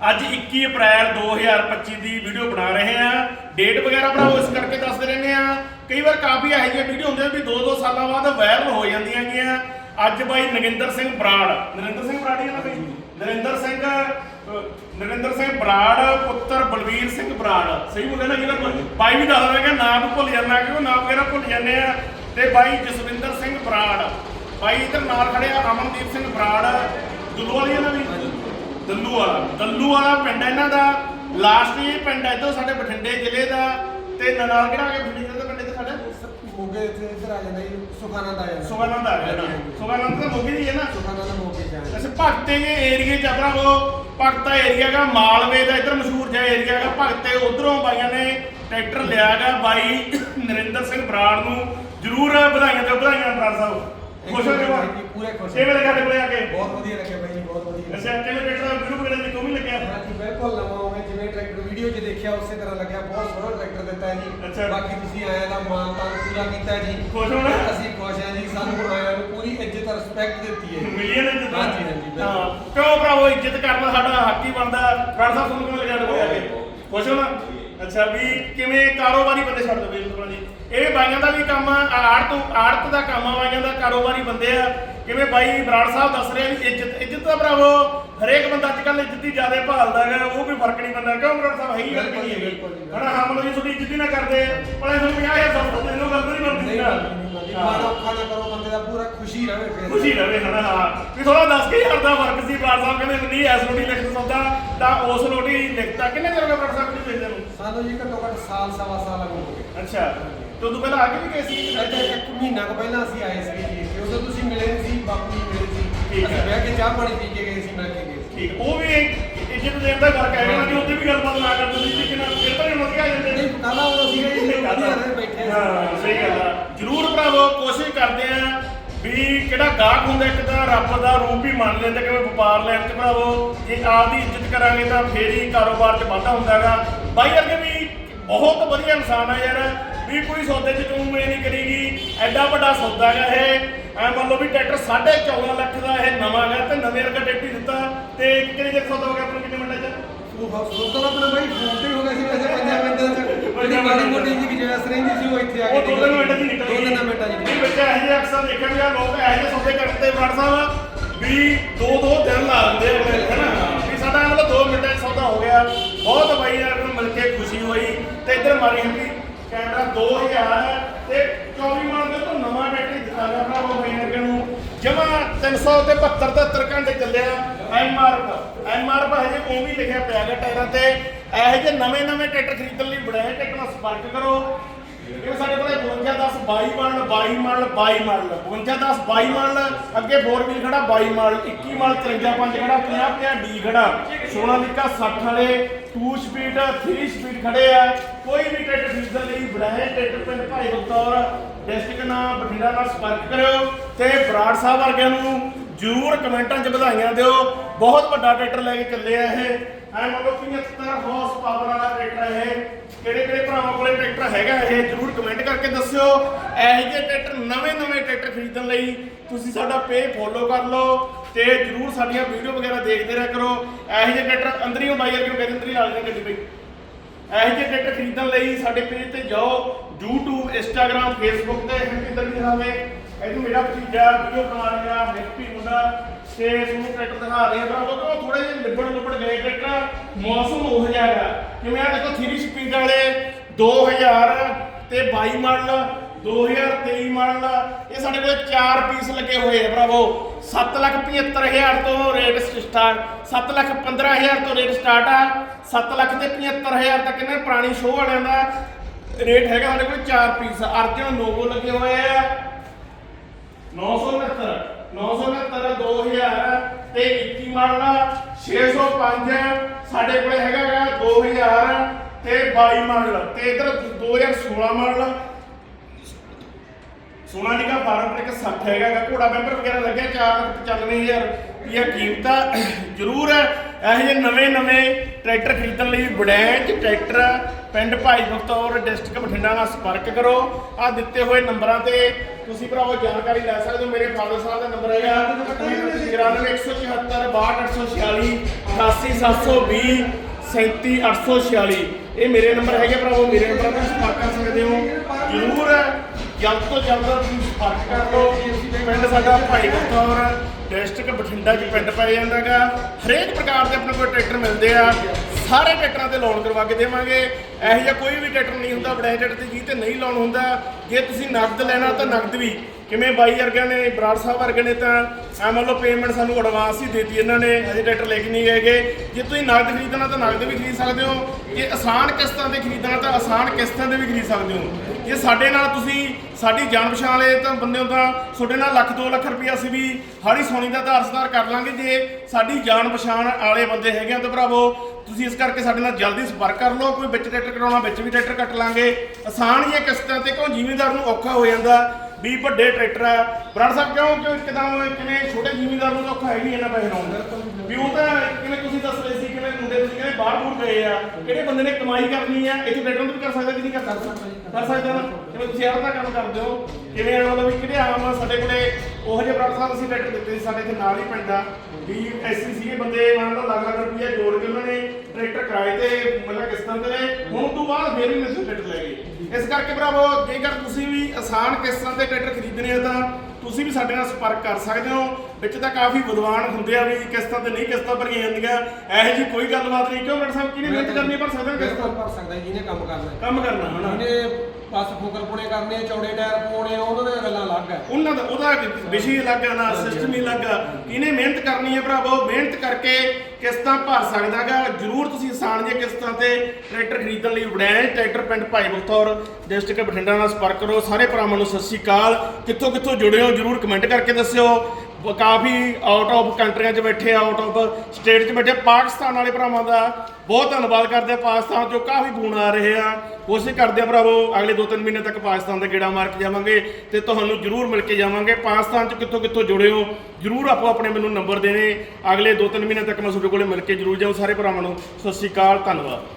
ਅੱਜ 21 ਅਪ੍ਰੈਲ 2025 ਦੀ ਵੀਡੀਓ ਬਣਾ ਰਹੇ ਆ ਡੇਟ ਵਗੈਰਾ ਭਰਾਵੋ ਇਸ ਕਰਕੇ ਦੱਸਦੇ ਰਹਿੰਦੇ ਆ ਕਈ ਵਾਰ ਕਾਫੀ ਇਹੋ ਜਿਹੀਆਂ ਵੀਡੀਓ ਹੁੰਦੀਆਂ ਵੀ 2-2 ਸਾਲਾਂ ਬਾਅਦ ਵਾਇਰਲ ਹੋ ਜਾਂਦੀਆਂ ਗੀਆਂ ਅੱਜ ਬਾਈ ਨਰਿੰਦਰ ਸਿੰਘ ਬਰਾੜ। ਨਰਿੰਦਰ ਸਿੰਘ ਬਰਾੜ ਹੀ ਨਾ ਬਾਈ? ਨਰਿੰਦਰ ਸਿੰਘ ਨਰਿੰਦਰ ਸਿੰਘ ਬਰਾੜ, ਪੁੱਤਰ ਬਲਵੀਰ ਸਿੰਘ ਬਰਾੜ। ਸਹੀ ਬੋਲਿਆ ਨਾ ਜਿਹੜਾ ਬਾਈ ਵੀ ਦੱਸ ਰਿਹਾ ਕਿ ਨਾਮ ਵੀ ਭੁੱਲ ਜਾਂਦਾ ਕਿ ਨਾਮ ਵਗੈਰਾ ਭੁੱਲ ਜਾਂਦੇ ਆ। ਤੇ ਬਾਈ ਜਸਵਿੰਦਰ ਸਿੰਘ ਬਰਾੜ। ਬਾਈ ਇਧਰ ਨਾਲ ਖੜੇ ਅਮਨਦੀਪ ਸਿੰਘ ਬਰਾੜ। ਦੁੱਲੂ ਵਾਲੀ ਨਾ ਵੀ ਦੱਲੂ ਵਾਲਾ ਦੱਲੂ ਵਾਲਾ ਪਿੰਡ ਹੈ ਇਹਨਾਂ ਦਾ। ਲਾਸਟ ਇਹ ਪਿੰਡ ਹੈ ਇੱਥੋਂ ਸਾਡੇ ਬਠਿੰਡੇ ਜ਼ਿਲ੍ਹੇ ਦਾ। ਤੇ ਨਾਲ ਕਿਹੜਾ ਆ ਗਿਆ? ਬਠਿੰਡੇ ਦਾ ਪਿੰਡ ਇੱਥੇ ਸਾਡਾ? ਮੋਗੇ ਇੱਥੇ ਇੱਧਰ ਆ ਜਾਂਦਾ ਜੀ ਸੁਖਾਨੰਦ ਆ ਜਾਂਦਾ। ਸੁਗਾਨੰਦ ਆ ਗਿਆ ਨਾ। ਸੁਗਾਨੰਦ ਤਾਂ ਮੋਗੀ ਦੀ ਹੈ ਨਾ। ਸੁਖਾਨੰਦ ਮੋਗੇ ਜਾਂਦਾ ਅਸੀਂ ਭਗਤੇ ਦੇ ਏਰੀਏ ਚ ਆਪਣਾ ਉਹ ਭਗਤਾ ਏਰੀਆ ਦਾ ਮਾਲਵੇ ਦਾ ਇੱਧਰ ਮਸ਼ਹੂਰ ਜਿਹਾ ਏਰੀਆ ਦਾ ਭਗਤੇ ਉਧਰੋਂ ਬਾਈਆਂ ਨੇ ਟਰੈਕਟਰ ਲਿਆ ਗਾ ਬਾਈ ਨਰਿੰਦਰ ਸਿੰਘ ਬਰਾੜ ਨੂੰ। ਜਰੂਰ ਵਧਾਈਆਂ ਤੇ ਵਧਾਈਆਂ ਬਰਾੜ ਸਾਹਿਬ। ਖੁਸ਼ ਹੋ ਗਏ ਵਾ? ਪੂਰੇ ਖੁਸ਼ ਕਿਵੇਂ ਲੱਗਾ ਤੇ ਕੋਲੇ ਆ ਕੇ ਬਹੁਤ ਵਧੀਆ ਲੱਗਿਆ ਬਾਈ ਜੀ ਬਹੁਤ ਵਧੀਆ। ਅੱਛਾ ਕਿਵੇਂ ਟਰੈਕਟਰ ਦਾ ਵੀਡੀਓ ਵਗੈਰਾ ਦੀ ਕੋਈ ਲੱਗਿਆ? ਹਾਂਜੀ ਬਿਲਕੁਲ ਨਵਾਂ ਹੋਵੇ ਜਿਵੇਂ ਟਰੈਕਟਰ ਵੀਡੀਓ 'ਚ ਦੇਖਿਆ ਉਸੇ ਤਰ੍ਹਾਂ ਲੱਗਿਆ ਬਹੁਤ ਸੋਹਣਾ ਟਰੈਕਟਰ ਦਿੱਤਾ ਹੈ ਜੀ। ਅੱਛਾ। ਬਾਕੀ ਤੁਸੀਂ ਆਇਆ ਦਾ ਮਾਨ ਤਾਨ ਪੂਰਾ ਕੀਤਾ ਜੀ। ਖੁਸ਼ ਹੋਣਾ? ਅਸੀਂ ਖੁਸ਼ ਹਾਂ ਜੀ ਸਾਨੂੰ ਆਇਆਂ ਨੂੰ ਪੂਰੀ ਇੱਜ਼ਤ ਰਿਸਪੈਕਟ ਦਿੱਤੀ ਹੈ ਮਿਲੀਅਨ ਇੱਜ਼ਤ। ਹਾਂਜੀ, ਹਾਂਜੀ, ਬਿਲਕੁਲ। ਹਾਂ। ਕਿਉਂ ਭਰਾਵੋ ਇੱਜ਼ਤ ਕਰਨਾ ਸਾਡਾ ਹੱਕ ਹੀ ਬਣਦਾ। ਸਾਹਿਬ ਤੁਹਾਨੂੰ ਕਿਵੇਂ ਲੱਗਿਆ ਕੋਲੇ ਆ ਕੇ? ਖੁਸ਼ ਹੋ ਨਾ ਅੱਛਾ ਵੀ ਕਿਵੇਂ ਕਾਰੋਬਾਰੀ ਬੰਦੇ ਛੱਡ ਦੋ ਬਿਲਕੁਲ ਜੀ ਇਹ ਬਾਈਆਂ ਦਾ ਵੀ ਕੰਮ ਆੜਤ ਆੜਤ ਦਾ ਕੰਮ ਆ ਬਾਈਆਂ ਦਾ ਕਾਰੋਬਾਰੀ ਬੰਦੇ ਆ। ਕਿਵੇਂ ਬਾਈ ਬਰਾੜ ਸਾਹਿਬ ਦੱਸ ਰਹੇ ਵੀ ਇੱਜ਼ਤ ਇੱਜ਼ਤ ਦਾ ਭਰਾਵੋ ਹਰੇਕ ਬੰਦਾ ਅੱਜ ਕੱਲ੍ਹ ਇੱਜ਼ਤ ਦੀ ਜ਼ਿਆਦਾ ਭਾਲਦਾ ਹੈਗਾ ਉਹ ਕੋਈ ਫ਼ਰਕ ਨਹੀਂ ਪੈਂਦਾ। ਕਿਉਂ ਬਰਾੜ ਸਾਹਿਬ ਹੈ ਹੀ ਗੱਲ ਨਹੀਂ ਹੈਗੀ। ਹਣਾ ਹਾਂ ਮਤਲਬ ਜੀ ਤੁਹਾਡੀ ਇੱਜ਼ਤ ਹੀ ਨਾ ਕਰਦੇ। ਭਲੇ ਤੁਹਾਨੂੰ 50000 ਸੌ ਦੇ ਇਹਨੂੰ ਗੱਲ ਨਹੀਂ ਬਣਦੀ। ਨਾ ਮਾਣ ਔਖਾ ਨਾ ਕਰੋ ਬੰਦੇ ਦਾ ਪੂਰਾ ਖੁਸ਼ੀ ਰਵੇ ਫਿਰ। ਖੁਸ਼ੀ ਰਵੇ ਹਨਾ? ਹਾਂ ਵੀ ਥੋੜਾ ਦੱਸ ਕੇ ਹਜ਼ਾਰ ਦਾ ਫ਼ਰਕ ਸੀ ਬਰਾੜ ਸਾਹਿਬ ਕਹਿੰਦੇ ਨਹੀਂ ਐਸ ਨੋਟੀ ਲਿਖ ਸਕਦਾ ਤਾਂ ਉਸ ਨੋਟੀ ਲਿਖਤਾ। ਕਿੰਨੇ ਚਿਰ ਹੋ ਗਿਆ ਬਰਾੜ ਸਾਹਿਬ ਨੂੰ ਨੂੰ? ਸਾਨੂੰ ਜੀ ਘੱਟੋ ਘੱਟ ਸਾਲ ਸਵਾ ਸਾਲ ਹੋ ਗਏ। ਅੱਛਾ। ਤੇ ਉਦੋਂ ਪਹਿਲਾਂ ਆ ਕੇ ਵੀ ਗਏ ਸੀ ਇੱਥੇ ਇੱਕ ਮਹੀਨਾ ਕੁ ਪਹਿਲਾਂ ਅਸੀਂ ਆਏ ਸੀ ਜੀ ਤੇ ਉਦੋਂ ਤੁਸੀਂ ਮਿਲੇ ਸੀ ਬਾਪੂ ਜੀ ਮਿਲੇ ਸੀ। ਠੀਕ ਹੈ। ਬਹਿ ਕੇ ਚਾਹ ਪਾਣੀ ਪੀ ਕੇ ਗਏ ਸੀ ਮਿਲ ਕੇ ਗਏ ਠੀਕ। ਉਹ ਵੀ ਇੱਜ਼ਤ ਦੇਣ ਦਾ ਫ਼ਰਕ ਹੈ ਨਾ ਕਿ ਉੱਥੇ ਵੀ ਗੱਲਬਾਤ ਨਾ ਕਰਦੇ ਸੀ ਲੇਕਿਨ ਫਿਰ ਤਾਂ ਨਹੀਂ ਮਜ਼ਾ ਜਾਂਦੇ ਨਹੀਂ ਉਹ ਸੀਗਾ ਜੀ ਰਹੇ ਬੈਠੇ। ਹਾਂ ਸਹੀ ਗੱਲ ਆ ਜਰੂਰ ਭਰਾਵੋ ਕੋਸ਼ਿਸ਼ ਕਰਦੇ ਆ ਵੀ ਗਾਹਕ ਹੁੰਦਾ, ਇੱਕ ਤਾਂ ਰੱਬ ਦਾ ਰੂਪ ਹੀ ਮੰਨ ਲੈਂਦਾ ਕਿ ਵਪਾਰ ਲੈਣ ਚ ਭਰਾਵੋ। ਜੇ ਆਪ ਇੱਜ਼ਤ ਕਰਾਂਗੇ ਤਾਂ ਫੇਰ ਹੀ ਕਾਰੋਬਾਰ ਚ ਵਾਧਾ ਹੁੰਦਾ ਹੈਗਾ। ਬਾਈ ਵਰਗੇ ਵੀ ਬਹੁਤ ਵਧੀਆ ਇਨਸਾਨ ਆ ਯਾਰ। ਵੀ ਕੋਈ ਸੌਦੇ ਚ ਤੂੰ ਇਹ ਨਹੀਂ ਕਰੀਗੀ। ਐਡਾ ਵੱਡਾ ਸੌਦਾ ਹੈਗਾ ਇਹ। ਐ ਮੰਨ ਲਓ ਵੀ ਟਰੈਕਟਰ 14.5 ਲੱਖ ਦਾ ਇਹ ਨਵਾਂ ਹੈਗਾ ਤੇ ਨਵੇਂ ਵਰਗਾ ਟਰੈਕਟਰ ਦਿੱਤਾ। ਤੇ ਕਿੰਨੇ ਚਿਰ ਸੌਦਾ ਹੋ ਗਿਆ, ਆਪਣਾ ਕਿੰਨੇ ਮਿੰਟਾਂ ਚ? ਉਹ ਸੋਚਦਾ ਨਾ ਬਾਈ ਫੋਨ ਤੇ ਹੋ ਗਿਆ ਸੀ ਵੈਸੇ ਪੰਜਾਂ ਮਿੰਟਾਂ ਚ ਜਿਹੜੀ ਮਾੜੀ ਮੋਟੀ ਜੀ ਕਿ ਜੈਸ ਰਹਿੰਦੀ ਸੀ ਉਹ ਇੱਥੇ ਆ ਕੇ ਉਹ ਦੋ ਤਿੰਨ ਮਿੰਟਾਂ ਦੀ ਨਿਕਲ ਦੋ ਤਿੰਨ ਮਿੰਟਾਂ ਨਹੀਂ ਜੀ ਬੱਚਾ ਇਹੋ ਜਿਹੇ ਅਕਸਰ ਦੇਖਿਆ ਵੀ ਆ ਲੋਕ ਇਹੋ ਜਿਹੇ ਸੌਦੇ ਕਰਦੇ ਵੜ ਸਾਹਿਬ ਵੀ ਦੋ ਦੋ ਦਿਨ ਲਾ ਦਿੰਦੇ ਆ ਅਗਲੇ, ਹੈਨਾ ਵੀ ਸਾਡਾ ਮਤਲਬ 2 ਮਿੰਟਾਂ 'ਚ ਸੌਦਾ ਹੋ ਗਿਆ। ਬਹੁਤ ਬਾਈ ਯਾਰ ਨੂੰ ਮਿਲ ਕੇ ਖੁਸ਼ੀ ਹੋਈ ਤੇ ਇੱਧਰ ਮਾਰੀ ਹੰਦੀ ਕੈਮਰਾ 2000 ਤੇ 24 ਮਾਡਲ ਦੇ ਤੋਂ ਨਵਾਂ ਬੈਟਰੀ ਦਿੱਤਾ ਗਿਆ ਭਰਾ ਉਹ ਵਰਗੇ ਨੂੰ। ਜਮਾ 300 ਤੇ 72 73 ਘੰਟੇ ਚੱਲਿਆ ਐਮਆਰਐਫ ਐਮਆਰਐਫ ਹਜੇ ਉਹ ਵੀ ਲਿਖਿਆ ਪਿਆ ਗਾ ਟਾਇਰਾਂ ਤੇ। ਇਹੋ ਜਿਹੇ ਨਵੇਂ ਨਵੇਂ ਟਰੈਕਟਰ ਖਰੀਦਣ ਲਈ ਬੜੇ ਟਰੈਕਟਰ ਨਾਲ ਸੰਪਰਕ ਕਰੋ। ਇਹ ਸਾਡੇ ਕੋਲੇ 52 10 22 ਮਾਡਲ 22 ਮਾਡਲ 22 ਮਾਡਲ 52 10 22 ਮਾਡਲ ਅੱਗੇ 4 ਵੀਲ ਖੜਾ 22 ਮਾਡਲ 21 ਮਾਡਲ 53 ਖੜਾ 50 50 ਡੀ ਖੜਾ। 16 ਲਿਕਾ 60 ਵਾਲੇ 2 ਸਪੀਡ 3 ਸਪੀਡ ਖੜੇ ਆ। ਕੋਈ ਵੀ ਟਰੈਕਟਰ ਖਰੀਦਣ ਲਈ ਬੜਾਏ ਟਰੈਕਟਰ ਪਿੰਡ ਭਾਈ ਬਖਤੌਰ ਡਿਸਟ੍ਰਿਕਟ ਨਾਲ ਬਠਿੰਡਾ ਨਾਲ ਸੰਪਰਕ ਕਰਿਓ। ਤੇ ਬਰਾੜ ਸਾਹਿਬ ਵਰਗਿਆਂ ਨੂੰ ਜਰੂਰ ਕਮੈਂਟਾਂ 'ਚ ਵਧਾਈਆਂ ਦਿਓ। ਬਹੁਤ ਵੱਡਾ ਟਰੈਕਟਰ ਲੈ ਕੇ ਚੱਲੇ ਆ ਇਹ। ਐ ਮੰਨ ਲਓ 75 ਹਾਰਸ ਪਾਵਰ ਵਾਲਾ ਟਰੈਕਟਰ ਹੈ ਇਹ। ਕਿਹੜੇ ਕਿਹੜੇ ਭਰਾਵਾਂ ਕੋਲੇ ਟਰੈਕਟਰ ਹੈਗਾ ਇਹ, ਜਰੂਰ ਕਮੈਂਟ ਕਰਕੇ ਦੱਸਿਓ। ਇਹੋ ਜਿਹੇ ਟਰੈਕਟਰ, ਨਵੇਂ ਨਵੇਂ ਟਰੈਕਟਰ ਖਰੀਦਣ ਲਈ ਤੁਸੀਂ ਸਾਡਾ ਪੇਜ ਫੋਲੋ ਕਰ ਲਓ ਤੇ ਜਰੂਰ ਸਾਡੀਆਂ ਵੀਡੀਓ ਵਗੈਰਾ ਦੇਖਦੇ ਰਹਿ ਕਰੋ। ਇਹੋ ਜਿਹੇ ਟਰੈਕਟਰ ਅੰਦਰੀ ਬਾਈ ਵਰਗੇ ਨੂੰ ਕਹਿੰਦੇ ਅੰਦਰੀ ਲਾ ਲੈਣੇ ਗੱਡੀ ਪਈ ਇਹੋ ਜਿਹੇ ਟਰੈਕਟਰ ਖਰੀਦਣ ਲਈ ਸਾਡੇ ਪੇਜ ਤੇ ਜਾਓ। YouTube, Instagram, Facebook ਤੇ ਹਰਪਿੰਦਰ ਵੀ ਦਿਖਾਵੇ। ਇਹਨੂੰ ਮੇਰਾ ਭਤੀਜਾ ਵੀਡੀਓ ਬਣਾ ਰਿਹਾ ਹੈਪੀ ਮੁੰਡਾ, ਤੇ ਤੁਹਾਨੂੰ ਟਰੈਕਟਰ ਦਿਖਾ ਰਹੇ ਆ ਭਰਾਵੋ ਕਿ ਥੋੜੇ ਜਿਹੇ ਲਿਬੜ ਲੁਬੜ ਗਏ ਟਰੈਕਟਰ, ਮੌਸਮ ਉਹ ਜਿਹਾ ਹੈਗਾ ਕਿਵੇਂ ਆ ਦੇਖੋ 3 ਸਪੀਡ ਵਾਲੇ 2000 ਤੇ 22 ਮਾਡਲ 2023 ਮਾਡਲ ਇਹ ਸਾਡੇ ਕੋਲ 4 ਪੀਸ ਲੱਗੇ ਹੋਏ ਆ ਭਰਾਵੋ। 775000 ਤੋਂ ਰੇਟ ਸਟਾਰਟ 715000 ਤੋਂ ਰੇਟ ਸਟਾਰਟ ਆ। 7 ਲੱਖ ਤੇ 75000 ਤੱਕ ਇਹਨਾਂ ਪੁਰਾਣੀ ਸ਼ੋਅ ਵਾਲਿਆਂ ਦਾ ਰੇਟ ਹੈਗਾ ਸਾਡੇ ਕੋਲ 4 ਪੀਸ ਅਰਜਨ ਲੋਗੋ ਲੱਗੇ ਹੋਏ ਆ। 969 969 2000 ਤੇ 21 ਮਾਡਲ 605 ਸਾਡੇ ਕੋਲੇ ਹੈਗਾ ਗਾ 2000 ਤੇ 22 ਮਾਡਲ ਤੇ ਇਧਰ 2016 ਮਾਡਲ ਸੋਨਾਲੀਕਾ ਫਾਰਮ ਟਰੈਕ 60 ਹੈਗਾ ਗਾ, ਘੋੜਾ ਬੈਂਪਰ ਵਗੈਰਾ ਲੱਗਿਆ 495000 ਰੁਪਇਆ ਕੀਮਤ ਕੀਮਤਾਂ ਜ਼ਰੂਰ ਹੈ ਇਹੋ ਜਿਹੇ ਨਵੇਂ ਨਵੇਂ ਟਰੈਕਟਰ ਖਰੀਦਣ ਲਈ ਬੜੈਂਚ ਟਰੈਕਟਰ ਪਿੰਡ ਭਾਈ ਬਖਤੌਰ ਡਿਸਟ੍ਰਿਕਟ ਬਠਿੰਡਾ ਨਾਲ ਸੰਪਰਕ ਕਰੋ। ਆ ਦਿੱਤੇ ਹੋਏ ਨੰਬਰਾਂ ਤੇ ਤੁਸੀਂ ਭਰਾਵੋ ਜਾਣਕਾਰੀ ਲੈ ਸਕਦੇ ਹੋ। ਮੇਰੇ ਫਾਦਰ ਸਾਹਿਬ ਦਾ ਨੰਬਰ ਹੈਗਾ 99176 62720 37846 ਇਹ ਮੇਰੇ ਨੰਬਰ ਹੈਗੇ ਭਰਾਵੋ। ਮੇਰੇ ਨੰਬਰ ਤੇ ਸੰਪਰਕ ਕਰ ਸਕਦੇ ਹੋ। ਜ਼ਰੂਰ ਜਲਦ ਤੋਂ ਜਲਦ ਤੁਸੀਂ ਸੰਪਰਕ ਕਰ ਲਓ। ਪਿੰਡ ਸਾਡਾ ਭਾਈ ਬਖਤੌਰ ਡਿਸਟ੍ਰਿਕਟ ਬਠਿੰਡਾ ਚ ਪਿੰਡ ਪੈ ਜਾਂਦਾਗਾ। ਹਰੇਕ ਪ੍ਰਕਾਰ ਦੇ ਆਪਣੇ ਕੋਲ ਟਰੈਕਟਰ ਮਿਲਦੇ ਆ। ਸਾਰੇ ਟਰੈਕਟਰਾਂ ਤੇ ਲੋਨ ਕਰਵਾ ਕੇ ਦੇਵਾਂਗੇ। ਇਹੋ ਜਿਹਾ ਕੋਈ ਵੀ ਟਰੈਕਟਰ ਨਹੀਂ ਹੁੰਦਾ ਬੜੇ ਟਰੈਕਟਰ ਤੇ ਜੀ ਤੇ ਨਹੀਂ ਲੋਨ ਹੁੰਦਾ। ਜੇ ਤੁਸੀਂ ਨਕਦ ਲੈਣਾ ਤਾਂ ਨਕਦ ਵੀ। ਕਿਵੇਂ ਬਾਈ ਵਰਗਿਆਂ ਨੇ, ਬਰਾੜ ਸਾਹਿਬ ਵਰਗੇ ਨੇ ਤਾਂ ਐ ਮੰਨ ਲਓ ਪੇਮੈਂਟ ਸਾਨੂੰ ਐਡਵਾਂਸ ਹੀ ਦੇਤੀ ਇਹਨਾਂ ਨੇ, ਅਜੇ ਟਰੈਕਟਰ ਲੈ ਕੇ ਨਹੀਂ ਗਏਗੇ ਜੇ ਤੁਸੀਂ ਨਗਦ ਖਰੀਦਣਾ ਤਾਂ ਨਗਦ ਵੀ ਖਰੀਦ ਸਕਦੇ ਹੋ। ਜੇ ਆਸਾਨ ਕਿਸ਼ਤਾਂ ਤੇ ਖਰੀਦਣਾ ਤਾਂ ਆਸਾਨ ਕਿਸ਼ਤਾਂ ਤੇ ਵੀ ਖਰੀਦ ਸਕਦੇ ਹੋ। ਜੇ ਸਾਡੇ ਨਾਲ ਤੁਸੀਂ, ਸਾਡੀ ਜਾਣ ਪਛਾਣ ਵਾਲੇ ਤਾਂ ਬੰਦੇ ਹੋ ਤਾਂ ਤੁਹਾਡੇ ਨਾਲ ਲੱਖ 2 ਲੱਖ ਰੁਪਇਆ ਅਸੀਂ ਵੀ ਹਾੜੀ ਸੋਨੀ ਦਾ ਆਧਾਰ ਸੁਧਾਰ ਕਰ ਲਾਂਗੇ। ਜੇ ਸਾਡੀ ਜਾਣ ਪਛਾਣ ਵਾਲੇ ਬੰਦੇ ਹੈਗੇ ਆ ਤਾਂ ਭਰਾਵੋ, ਤੁਸੀਂ ਇਸ ਕਰਕੇ ਸਾਡੇ ਨਾਲ ਜਲਦੀ ਸੰਪਰਕ ਕਰ ਲਓ। ਕੋਈ ਵਿੱਚ ਟਰੈਕਟਰ ਕਰਾਉਣਾ ਵਿੱਚ ਵੀ ਟਰੈਕਟਰ ਕੱਟ ਲਾਂਗੇ। ਆਸਾਨ ਹੀ ਹੈ ਕਿਸ਼ਤਾਂ ਤੇ, ਕਿਉਂ ਜ਼ਿਮੀਂਦਾਰ ਨੂੰ ਔਖਾ ਹੋ ਜਾਂਦਾ। ਵੀ ਵੱਡੇ ਟਰੈਕਟਰ ਆ। ਬਰਾੜ ਸਾਹਿਬ, ਕਿਉਂ ਕਿ ਇੱਕਦਮ ਕਿਵੇਂ ਛੋਟੇ ਜ਼ਿਮੀਂਦਾਰ ਨੂੰ ਤਾਂ ਔਖਾ ਹੈ ਨਹੀਂ ਇਹਨਾਂ ਪੈਸੇ ਲਾਉਣ ਵੀ ਉਹ ਤਾਂ ਕਿਵੇਂ ਤੁਸੀਂ ਦੱਸ ਰਹੇ ਸੀ, ਕਿਵੇਂ ਮੁੰਡੇ ਤੁਸੀਂ ਕਹਿੰਦੇ ਬਾਹਰ ਬੂਰ ਗਏ ਆ, ਕਿਹੜੇ ਬੰਦੇ ਨੇ ਕਮਾਈ ਕਰਨੀ ਆ, ਇੱਥੇ ਟਰੈਕਟਰ ਵੀ ਕਰ ਸਕਦਾ ਕਿ ਨਹੀਂ ਕਰ ਸਕਦਾ? ਕਰ ਸਕਦਾ ਨਾ? ਕਿਵੇਂ ਤੁਸੀਂ ਆਹ ਦਾ ਕੰਮ ਕਰਦੇ ਹੋ? ਕਿਵੇਂ ਆ ਵੀ ਕਿਹੜੇ ਆਮ ਸਾਡੇ ਕੋਲੇ ਉਹ ਜਿਹੇ ਬਰਾੜ ਸਾਹਿਬ ਅਸੀਂ ਟਰੈਕਟਰ ਦਿੱਤੇ ਸੀ, ਸਾਡੇ ਇੱਥੇ ਨਾਲ ਹੀ ਪਿੰਡ ਆ। ਵੀ ਐਸੀ ਸੀਗੇ ਬੰਦੇ, ਮੰਨ ਲਓ ਲੱਖ ਲੱਖ ਰੁਪਈਆ ਜੋੜ ਕੇ ਉਹਨਾਂ ਨੇ ਟਰੈਕਟਰ ਕਿਰਾਏ ਤੇ ਮਤਲਬ ਕਿਸ਼ਤਾਂ ਤੇ ਲਏ। ਹੁਣ ਤੋਂ ਬਾਅਦ ਫੇਰ ਵੀ ਮੈਨੂੰ ਟਰੈਕਟਰ ਲੈ ਗਏ ਇਸ ਕਰਕੇ ਭਰਾਵੋ ਜੇਕਰ ਤੁਸੀਂ ਵੀ ਆਸਾਨ ਕਿਸ਼ਤਾਂ ਤੇ ਟਰੈਕਟਰ ਖਰੀਦਣੇ ਆ ਤਾਂ ਤੁਸੀਂ ਵੀ ਸਾਡੇ ਨਾਲ ਸੰਪਰਕ ਕਰ ਸਕਦੇ ਹੋ। ਵਿੱਚ ਤਾਂ ਕਾਫੀ ਵਿਦਵਾਨ ਹੁੰਦੇ ਆ ਵੀ ਕਿਸ਼ਤਾਂ ਤੇ ਨਹੀਂ ਕਿਸ਼ਤਾਂ ਭਰੀਆਂ ਜਾਂਦੀਆਂ। ਇਹੋ ਜੀ ਕੋਈ ਗੱਲਬਾਤ ਨਹੀਂ। ਕਿਉਂ ਡਾਕਟਰ ਸਾਹਿਬ ਕਿਹਨੇ ਮਿਹਨਤ ਕਰਨੀ ਪਰ ਸਕਦਾ ਕਿਸ਼ਤਾਂ? ਭਰ ਸਕਦਾ ਜਿਹਨੇ ਕੰਮ ਕਰਨਾ। ਕੰਮ ਕਰਨਾ ਹਨਾ? ਜਿਹਨੇ ਬਸ ਫੋਕਰ ਪੁਣੇ ਕਰਨੇ ਆ, ਚੌੜੇ ਟਾਇਰ ਪਾਉਣੇ ਆ, ਉਹਨਾਂ ਦੀਆਂ ਗੱਲਾਂ ਅਲੱਗ ਹੈ। ਉਹਨਾਂ ਦਾ ਉਹਦਾ ਵਿਸ਼ੇ ਹੀ ਅਲੱਗ ਆ ਨਾ ਸਿਸਟਮ ਹੀ ਅਲੱਗ ਆ ਕਿਹਨੇ ਮਿਹਨਤ ਕਰਨੀ ਹੈ ਭਰਾਵੋ? ਮਿਹਨਤ ਕਰਕੇ ਕਿਸ਼ਤਾਂ ਭਰ ਸਕਦਾਗਾ ਜਰੂਰ ਤੁਸੀਂ ਆਸਾਨ ਜਿਹੀਆਂ ਕਿਸ਼ਤਾਂ ਤੇ ਟਰੈਕਟਰ ਖਰੀਦਣ ਲਈ ਵੜੈਣ ਟਰੈਕਟਰ ਪਿੰਡ ਭਾਈ ਬਖਤੌਰ ਡਿਸਟ੍ਰਿਕਟ ਬਠਿੰਡਾ ਨਾਲ ਸੰਪਰਕ ਕਰੋ। ਸਾਰੇ ਭਰਾਵਾਂ ਨੂੰ ਸਤਿ ਸ਼੍ਰੀ ਅਕਾਲ। ਕਿੱਥੋਂ ਕਿੱਥੋਂ ਜੁੜੇ ਹੋ? ਜਰੂਰ ਕਮੈਂਟ ਕਰਕੇ ਦੱਸਿਓ। ਕਾਫੀ ਆਊਟ ਆਫ ਕੰਟਰੀਆਂ 'ਚ ਬੈਠੇ ਆਊਟ ਆਫ ਸਟੇਟ 'ਚ ਬੈਠੇ ਪਾਕਿਸਤਾਨ ਵਾਲੇ ਭਰਾਵਾਂ ਦਾ ਬਹੁਤ ਧੰਨਵਾਦ ਕਰਦੇ ਆ। ਪਾਕਿਸਤਾਨ 'ਚੋਂ ਕਾਫੀ ਫੋਨ ਆ ਰਹੇ ਆ। ਕੋਸ਼ਿਸ਼ ਕਰਦੇ ਆ ਭਰਾਵੋ, ਅਗਲੇ 2-3 ਮਹੀਨੇ ਤੱਕ ਪਾਕਿਸਤਾਨ ਦਾ ਗੇੜਾ ਮਾਰ ਕੇ ਜਾਵਾਂਗੇ ਤੇ ਤੁਹਾਨੂੰ ਜਰੂਰ ਮਿਲ ਕੇ ਜਾਵਾਂਗੇ। ਪਾਕਿਸਤਾਨ 'ਚ ਕਿੱਥੋਂ ਕਿੱਥੋਂ ਜੁੜੇ ਹੋ, ਜਰੂਰ ਆਪੋ ਆਪਣੇ ਮੈਨੂੰ ਨੰਬਰ ਦੇਣੇ। ਅਗਲੇ 2-3 ਮਹੀਨੇ ਤੱਕ ਮੈਂ ਤੁਹਾਡੇ ਕੋਲੇ ਮਿਲ ਕੇ ਜਰੂਰ ਜਾਊਂ। ਸਾਰੇ ਭਰਾਵਾਂ ਨੂੰ ਸਤਿ ਸ਼੍ਰੀ ਅਕਾਲ, ਧੰਨਵਾਦ।